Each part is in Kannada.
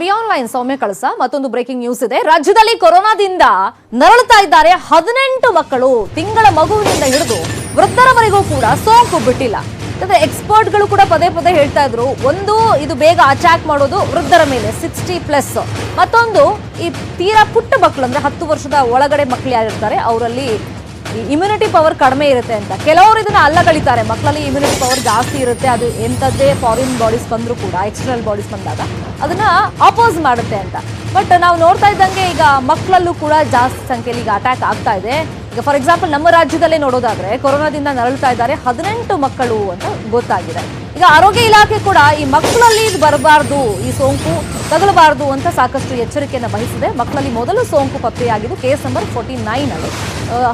ಬಿ ಆನ್ಲೈನ್ ಸೌಮ್ಯ ಕಳಸ, ಮತ್ತೊಂದು ಬ್ರೇಕಿಂಗ್ ನ್ಯೂಸ್ ಇದೆ. ರಾಜ್ಯದಲ್ಲಿ ಕೊರೋನಾದಿಂದ ನರಳುತ್ತಾ ಇದ್ದಾರೆ ಹದಿನೆಂಟು ಮಕ್ಕಳು. ತಿಂಗಳ ಮಗುವಿನಿಂದ ಹಿಡಿದು ವೃದ್ಧರವರೆಗೂ ಕೂಡ ಸೋಂಕು ಬಿಟ್ಟಿಲ್ಲ. ಯಾಕಂದ್ರೆ ಎಕ್ಸ್ಪರ್ಟ್ಗಳು ಕೂಡ ಪದೇ ಪದೇ ಹೇಳ್ತಾ ಇದ್ರು, ಒಂದು ಇದು ಬೇಗ ಅಟ್ಯಾಕ್ ಮಾಡೋದು ವೃದ್ಧರ ಮೇಲೆ ಸಿಕ್ಸ್ಟಿ ಪ್ಲಸ್ ಮತ್ತೊಂದು ಈ ತೀರಾ ಪುಟ್ಟ ಮಕ್ಕಳು ಅಂದ್ರೆ ಹತ್ತು ವರ್ಷದ ಒಳಗಡೆ ಮಕ್ಕಳು ಯಾರಿರ್ತಾರೆ ಅವರಲ್ಲಿ ಇಮ್ಯುನಿಟಿ ಪವರ್ ಕಡಿಮೆ ಇರುತ್ತೆ ಅಂತ. ಕೆಲವರು ಇದನ್ನ ಅಲ್ಲಗಳಿತಾರೆ ಮಕ್ಕಳಲ್ಲಿ ಇಮ್ಯುನಿಟಿ ಪವರ್ ಜಾಸ್ತಿ ಇರುತ್ತೆ. ಅದು ಎಂಥದ್ದೇ ಫಾರಿನ್ ಬಾಡೀಸ್ ಬಂದರೂ ಕೂಡ ಎಕ್ಸ್ಟರ್ನಲ್ ಬಾಡೀಸ್ ಬಂದಾಗ ಅದನ್ನ ಅಪೋಸ್ ಮಾಡುತ್ತೆ ಅಂತ. ಬಟ್ ನಾವು ನೋಡ್ತಾ ಇದ್ದಂಗೆ ಈಗ ಮಕ್ಕಳಲ್ಲೂ ಕೂಡ ಜಾಸ್ತಿ ಸಂಖ್ಯೆಯಲ್ಲಿ ಈಗ ಅಟ್ಯಾಕ್ ಆಗ್ತಾ ಇದೆ. ಈಗ ಫಾರ್ ಎಕ್ಸಾಂಪಲ್ ನಮ್ಮ ರಾಜ್ಯದಲ್ಲೇ ನೋಡೋದಾದ್ರೆ ಕೊರೋನಾದಿಂದ ನರಳುತ್ತಾ ಇದ್ದಾರೆ ಹದಿನೆಂಟು ಮಕ್ಕಳು ಅಂತ ಗೊತ್ತಾಗಿದೆ. ಈಗ ಆರೋಗ್ಯ ಇಲಾಖೆ ಕೂಡ ಈ ಮಕ್ಕಳಲ್ಲಿ ಬರಬಾರ್ದು, ಈ ಸೋಂಕು ತಗಲಬಾರದು ಅಂತ ಸಾಕಷ್ಟು ಎಚ್ಚರಿಕೆಯನ್ನು ವಹಿಸಿದೆ. ಮಕ್ಕಳಲ್ಲಿ ಮೊದಲು ಸೋಂಕು ಪತ್ತೆಯಾಗಿದ್ದು ಕೇಸ್ ನಂಬರ್ ಫೋರ್ಟಿ ನೈನ್ ಅಲ್ಲಿ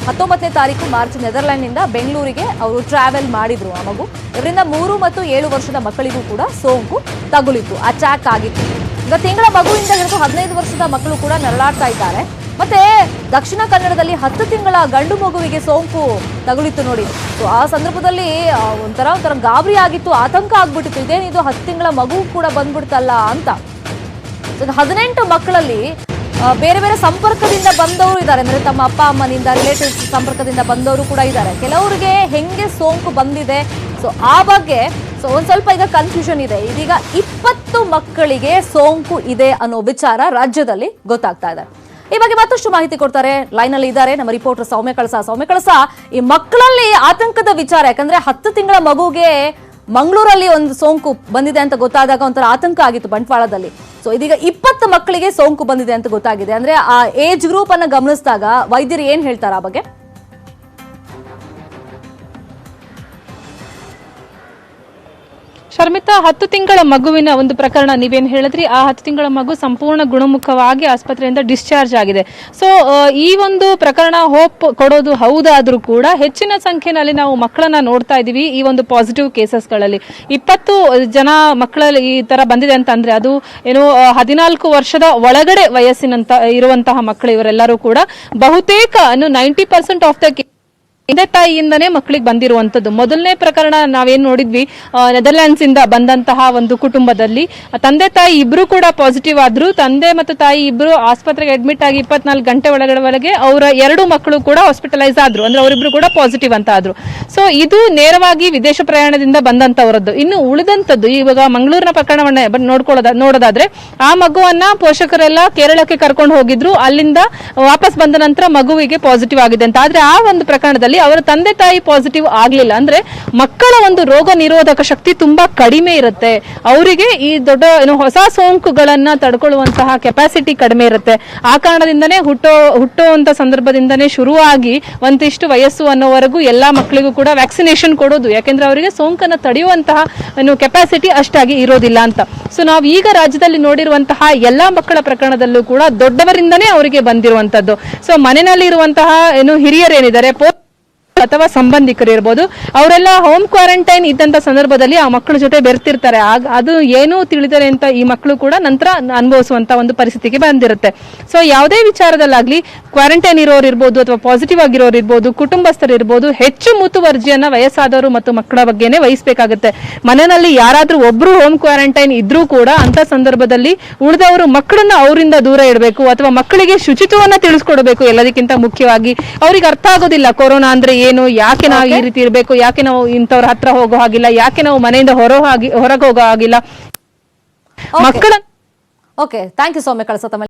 ಹತ್ತೊಂಬತ್ತನೇ ತಾರೀಕು ಮಾರ್ಚ್ ನೆದರ್ಲ್ಯಾಂಡ್ನಿಂದ ಬೆಂಗಳೂರಿಗೆ ಅವರು ಟ್ರಾವೆಲ್ ಮಾಡಿದ್ರು ಆ ಮಗು. ಇದರಿಂದ ಮೂರು ಮತ್ತು ಏಳು ವರ್ಷದ ಮಕ್ಕಳಿಗೂ ಕೂಡ ಸೋಂಕು ತಗುಲಿತ್ತು ಅಟ್ಯಾಕ್ ಆಗಿತ್ತು. ಈಗ ತಿಂಗಳ ಮಗುವಿಂದ ಹಿಡಿದು ಹದಿನೈದು ವರ್ಷದ ಮಕ್ಕಳು ಕೂಡ ನರಳಾಡ್ತಾ ಇದ್ದಾರೆ. ಮತ್ತೆ ದಕ್ಷಿಣ ಕನ್ನಡದಲ್ಲಿ ಹತ್ತು ತಿಂಗಳ ಗಂಡು ಮಗುವಿಗೆ ಸೋಂಕು ತಗುಲಿತ್ತು ನೋಡಿ. ಸೊ ಆ ಸಂದರ್ಭದಲ್ಲಿ ಒಂಥರ ಒಂಥರ ಗಾಬರಿ ಆಗಿತ್ತು, ಆತಂಕ ಆಗ್ಬಿಟ್ಟಿತ್ತು. ಇದೇನಿದು ಹತ್ತು ತಿಂಗಳ ಮಗು ಕೂಡ ಬಂದ್ಬಿಡ್ತಲ್ಲ ಅಂತ. ಹದಿನೆಂಟು ಮಕ್ಕಳಲ್ಲಿ ಬೇರೆ ಬೇರೆ ಸಂಪರ್ಕದಿಂದ ಬಂದವರು ಇದ್ದಾರೆ. ಅಂದ್ರೆ ತಮ್ಮ ಅಪ್ಪ, ಅಮ್ಮನಿಂದ ರಿಲೇಟಿವ್ಸ್ ಸಂಪರ್ಕದಿಂದ ಬಂದವರು ಕೂಡ ಇದ್ದಾರೆ. ಕೆಲವರಿಗೆ ಹೆಂಗೆ ಸೋಂಕು ಬಂದಿದೆ? ಸೊ ಆ ಬಗ್ಗೆ ಸೊ ಒಂದ್ ಸ್ವಲ್ಪ ಈಗ ಕನ್ಫ್ಯೂಷನ್ ಇದೆ. ಇದೀಗ ಇಪ್ಪತ್ತು ಮಕ್ಕಳಿಗೆ ಸೋಂಕು ಇದೆ ಅನ್ನೋ ವಿಚಾರ ರಾಜ್ಯದಲ್ಲಿ ಗೊತ್ತಾಗ್ತಾ ಇದೆ. ಈ ಬಗ್ಗೆ ಮತ್ತಷ್ಟು ಮಾಹಿತಿ ಕೊಡ್ತಾರೆ. ಲೈನ್ ಅಲ್ಲಿ ಇದ್ದಾರೆ. ನಮ್ಮ ರಿಪೋರ್ಟರ್ ಸೌಮ್ಯ ಕಳಸ. ಸೌಮ್ಯ ಕಳಸ, ಈ ಮಕ್ಕಳಲ್ಲಿ ಆತಂಕದ ವಿಚಾರ, ಯಾಕಂದ್ರೆ ಹತ್ತು ತಿಂಗಳ ಮಗುಗೆ ಮಂಗಳೂರಲ್ಲಿ ಒಂದು ಸೋಂಕು ಬಂದಿದೆ ಅಂತ ಗೊತ್ತಾದಾಗ ಒಂಥರ ಆತಂಕ ಆಗಿತ್ತು ಬಂಟ್ವಾಳದಲ್ಲಿ. ಸೊ ಇದೀಗ ಇಪ್ಪತ್ತು ಮಕ್ಕಳಿಗೆ ಸೋಂಕು ಬಂದಿದೆ ಅಂತ ಗೊತ್ತಾಗಿದೆ. ಅಂದ್ರೆ ಆ ಏಜ್ ಗ್ರೂಪ್ ಅನ್ನ ಗಮನಿಸಿದಾಗ ವೈದ್ಯರು ಏನ್ ಹೇಳ್ತಾರೆ ಆ ಬಗ್ಗೆ? ಶರ್ಮಿತಾ, ಹತ್ತು ತಿಂಗಳ ಮಗುವಿನ ಒಂದು ಪ್ರಕರಣ ನೀವೇನು ಹೇಳಿದ್ರಿ? ಆ ಹತ್ತು ತಿಂಗಳ ಮಗು ಸಂಪೂರ್ಣ ಗುಣಮುಖವಾಗಿ ಆಸ್ಪತ್ರೆಯಿಂದ ಡಿಸ್ಚಾರ್ಜ್ ಆಗಿದೆ. ಸೊ ಈ ಒಂದು ಪ್ರಕರಣ ಹೋಪ್ ಕೊಡೋದು ಹೌದಾದ್ರೂ ಕೂಡ ಹೆಚ್ಚಿನ ಸಂಖ್ಯೆನಲ್ಲಿ ನಾವು ಮಕ್ಕಳನ್ನ ನೋಡ್ತಾ ಇದೀವಿ ಈ ಒಂದು ಪಾಸಿಟಿವ್ ಕೇಸಸ್ಗಳಲ್ಲಿ ಇಪ್ಪತ್ತು ಜನ ಮಕ್ಕಳಲ್ಲಿ ಈ ತರ ಬಂದಿದೆ ಅಂತಂದ್ರೆ ಅದು ಏನು ಹದಿನಾಲ್ಕು ವರ್ಷದ ಒಳಗಡೆ ವಯಸ್ಸಿನಂತ ಇರುವಂತಹ ಮಕ್ಕಳು ಇವರೆಲ್ಲರೂ ಕೂಡ ಬಹುತೇಕ ನೈಂಟಿ ಪರ್ಸೆಂಟ್ ಆಫ್ ದ ತಂದೆ ತಾಯಿಯಿಂದನೇ ಮಕ್ಕಳಿಗೆ ಬಂದಿರುವಂತದ್ದು. ಮೊದಲನೇ ಪ್ರಕರಣ ನಾವೇನ್ ನೋಡಿದ್ವಿ ನೆದರ್ಲ್ಯಾಂಡ್ಸ್ ಇಂದ ಬಂದಂತಹ ಒಂದು ಕುಟುಂಬದಲ್ಲಿ ತಂದೆ ತಾಯಿ ಇಬ್ರು ಕೂಡ ಪಾಸಿಟಿವ್ ಆದ್ರು, ತಂದೆ ಮತ್ತು ತಾಯಿ ಇಬ್ರು ಆಸ್ಪತ್ರೆಗೆ ಅಡ್ಮಿಟ್ ಆಗಿ ಇಪ್ಪತ್ನಾಲ್ಕು ಗಂಟೆ ಒಳಗಡೆ ಒಳಗೆ ಅವರ ಎರಡು ಮಕ್ಕಳು ಕೂಡ ಹಾಸ್ಪಿಟಲೈಸ್ ಆದ್ರು. ಅಂದ್ರೆ ಅವರಿಬ್ರು ಕೂಡ ಪಾಸಿಟಿವ್ ಅಂತ ಆದ್ರು. ಸೊ ಇದು ನೇರವಾಗಿ ವಿದೇಶ ಪ್ರಯಾಣದಿಂದ ಬಂದಂತವರದ್ದು ಇನ್ನು ಉಳಿದಂತದ್ದು, ಇವಾಗ ಮಂಗಳೂರಿನ ಪ್ರಕರಣವನ್ನ ನೋಡ್ಕೊಳ್ಳೋದ, ನೋಡೋದಾದ್ರೆ, ಆ ಮಗುವನ್ನ ಪೋಷಕರೆಲ್ಲ ಕೇರಳಕ್ಕೆ ಕರ್ಕೊಂಡು ಹೋಗಿದ್ರು. ಅಲ್ಲಿಂದ ವಾಪಸ್ ಬಂದ ನಂತರ ಮಗುವಿಗೆ ಪಾಸಿಟಿವ್ ಆಗಿದೆ ಅಂತ. ಆದ್ರೆ ಆ ಒಂದು ಪ್ರಕರಣದಲ್ಲಿ ಅವರ ತಂದೆ ತಾಯಿ ಪಾಸಿಟಿವ್ ಆಗ್ಲಿಲ್ಲ. ಅಂದ್ರೆ ಮಕ್ಕಳ ಒಂದು ರೋಗ ನಿರೋಧಕ ಶಕ್ತಿ ತುಂಬಾ ಕಡಿಮೆ ಇರುತ್ತೆ. ಅವರಿಗೆ ಈ ದೊಡ್ಡ ಏನು ಹೊಸ ಸೋಂಕುಗಳನ್ನ ತಡ್ಕೊಳ್ಳುವಂತಹ ಕೆಪಾಸಿಟಿ ಕಡಿಮೆ ಇರುತ್ತೆ. ಆ ಕಾರಣದಿಂದನೇ ಹುಟ್ಟೋ, ಹುಟ್ಟುವಂತ ಸಂದರ್ಭದಿಂದನೇ ಶುರುವಾಗಿ ಒಂದಿಷ್ಟು ವಯಸ್ಸು ಅನ್ನೋವರೆಗೂ ಎಲ್ಲಾ ಮಕ್ಕಳಿಗೂ ಕೂಡ ವ್ಯಾಕ್ಸಿನೇಷನ್ ಕೊಡೋದು. ಯಾಕೆಂದ್ರೆ ಅವರಿಗೆ ಸೋಂಕನ್ನ ತಡೆಯುವಂತಹ ಏನು ಕೆಪಾಸಿಟಿ ಅಷ್ಟಾಗಿ ಇರೋದಿಲ್ಲ ಅಂತ. ಸೊ ನಾವು ಈಗ ರಾಜ್ಯದಲ್ಲಿ ನೋಡಿರುವಂತಹ ಎಲ್ಲಾ ಮಕ್ಕಳ ಪ್ರಕರಣದಲ್ಲೂ ಕೂಡ ದೊಡ್ಡವರಿಂದನೇ ಅವರಿಗೆ ಬಂದಿರುವಂತದ್ದು. ಸೊ ಮನೆಯಲ್ಲಿ ಇರುವಂತಹ ಏನು ಹಿರಿಯರೇನಿದ್ದಾರೆ ಅಥವಾ ಸಂಬಂಧಿಕರು ಇರ್ಬೋದು, ಅವರೆಲ್ಲ ಹೋಮ್ ಕ್ವಾರಂಟೈನ್ ಇದ್ದಂತ ಸಂದರ್ಭದಲ್ಲಿ ಆ ಮಕ್ಕಳ ಜೊತೆ ಬೆರ್ತಿರ್ತಾರೆ. ಆಗ ಅದು ಏನೂ ತಿಳಿದರೆ ಅಂತ ಈ ಮಕ್ಕಳು ಕೂಡ ನಂತರ ಅನುಭವಿಸುವಂತ ಒಂದು ಪರಿಸ್ಥಿತಿಗೆ ಬಂದಿರುತ್ತೆ. ಸೊ ಯಾವುದೇ ವಿಚಾರದಲ್ಲಾಗ್ಲಿ ಕ್ವಾರಂಟೈನ್ ಇರೋರು ಇರ್ಬೋದು ಅಥವಾ ಪಾಸಿಟಿವ್ ಆಗಿರೋರು ಇರ್ಬೋದು, ಕುಟುಂಬಸ್ಥರು ಇರ್ಬೋದು, ಹೆಚ್ಚು ಮುತುವರ್ಜಿಯನ್ನ ವಯಸ್ಸಾದವರು ಮತ್ತು ಮಕ್ಕಳ ಬಗ್ಗೆನೇ ವಹಿಸಬೇಕಾಗುತ್ತೆ. ಮನೆಯಲ್ಲಿ ಯಾರಾದ್ರೂ ಒಬ್ರು ಹೋಮ್ ಕ್ವಾರಂಟೈನ್ ಇದ್ರೂ ಕೂಡ ಅಂತ ಸಂದರ್ಭದಲ್ಲಿ ಉಳಿದವರು ಮಕ್ಕಳನ್ನ ಅವರಿಂದ ದೂರ ಇಡಬೇಕು ಅಥವಾ ಮಕ್ಕಳಿಗೆ ಶುಚಿತ್ವವನ್ನ ತಿಳಿಸ್ಕೊಡ್ಬೇಕು ಎಲ್ಲದಕ್ಕಿಂತ ಮುಖ್ಯವಾಗಿ. ಅವ್ರಿಗೆ ಅರ್ಥ ಆಗೋದಿಲ್ಲ, ಕೊರೋನಾ ಅಂದ್ರೆ ಏನು? ಯಾಕೆ ನಾವು ಈ ರೀತಿ ಇರಬೇಕು ಯಾಕೆ ನಾವು ಇಂಥವ್ರ ಹತ್ರ ಹೋಗೋ ಹಾಗಿಲ್ಲ ಯಾಕೆ ನಾವು ಮನೆಯಿಂದ ಹೊರ ಹೋಗಿ ಹೊರಗೆ ಹೋಗೋ ಹಾಗಿಲ್ಲ. ಮಕ್ಕಳ okay thank you Soumya Kalasa